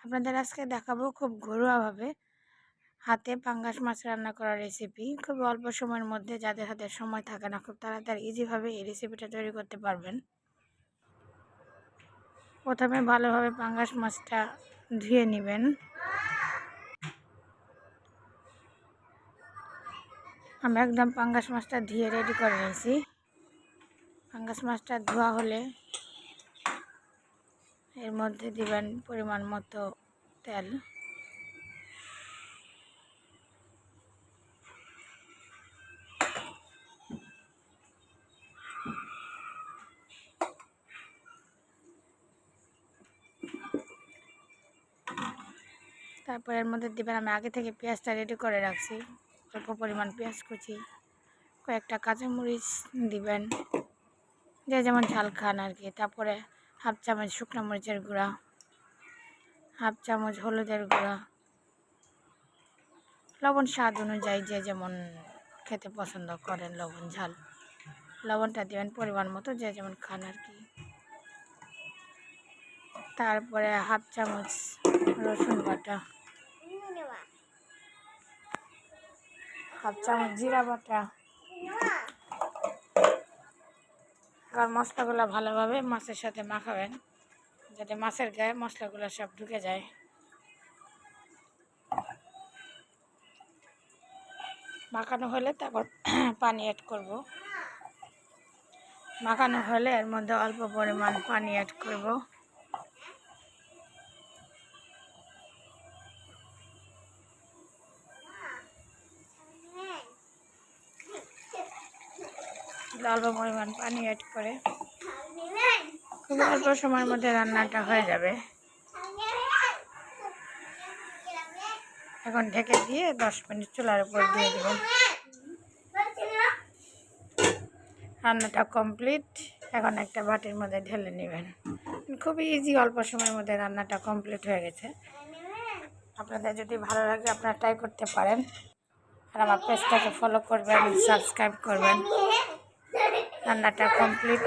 আপনাদের আজকে দেখাবো খুব ঘরোয়াভাবে হাতে পাঙ্গাস মাছ রান্না করার রেসিপি খুব অল্প সময়ের মধ্যে যাদের হাতে সময় থাকে না, খুব তাড়াতাড়ি ইজিভাবে এই রেসিপিটা তৈরি করতে পারবেন। প্রথমে ভালোভাবে পাঙ্গাস মাছটা ধুয়ে নেবেন। আমি একদম পাঙ্গাস মাছটা ধুয়ে রেডি করে নিয়েছি। পাঙ্গাস মাছটা ধোয়া হলে এর মধ্যে দিবেন পরিমাণ মতো তেল। তারপর এর মধ্যে দিবেন, আমি আগে থেকে পেঁয়াজটা রেডি করে রাখছি, অল্প পরিমাণ পেঁয়াজ কুচি, কয়েকটা কাঁচামরিচ দিবেন, যে যেমন ঝাল খান আর কি। তারপরে হাফ চামচ শুকনো মরিচের গুঁড়া, হাফ চামচ হলুদের গুঁড়া। লবণ স্বাদ অনুযায়ী যে যেমন খেতে পছন্দ করেন লবণ, ঝাল। লবণটা দেবেন পরিমাণ মতো যে যেমন খান আর কি। তারপরে হাফ চামচ রসুন বাটা। হাফ চামচ জিরা বাটা। আর মশলাগুলো ভালোভাবে মাছের সাথে মাখাবেন, যাতে মাছের গায়ে মশলাগুলো সব ঢুকে যায়। মাখানো হলে তারপর পানি অ্যাড করব। মাখানো হলে এর মধ্যে অল্প পরিমাণ পানি অ্যাড করব। অল্প পরিমাণ পানি অ্যাড করে। খুব অল্প সময়ের মধ্যে রান্নাটা হয়ে যাবে। এখন ঢেকে দিয়ে দশ মিনিট চুলার উপর দিয়ে দেবেন রান্নাটা কমপ্লিট এখন একটা বাটির মধ্যে ঢেলে নেবেন। খুবই ইজি অল্প সময়ের মধ্যে রান্নাটা কমপ্লিট হয়ে গেছে। আপনাদের যদি ভালো লাগে আপনারা ট্রাই করতে পারেন। আর আমার পেজটাকে ফলো করবেন সাবস্ক্রাইব করবেন। রান্নাটা কমপ্লিট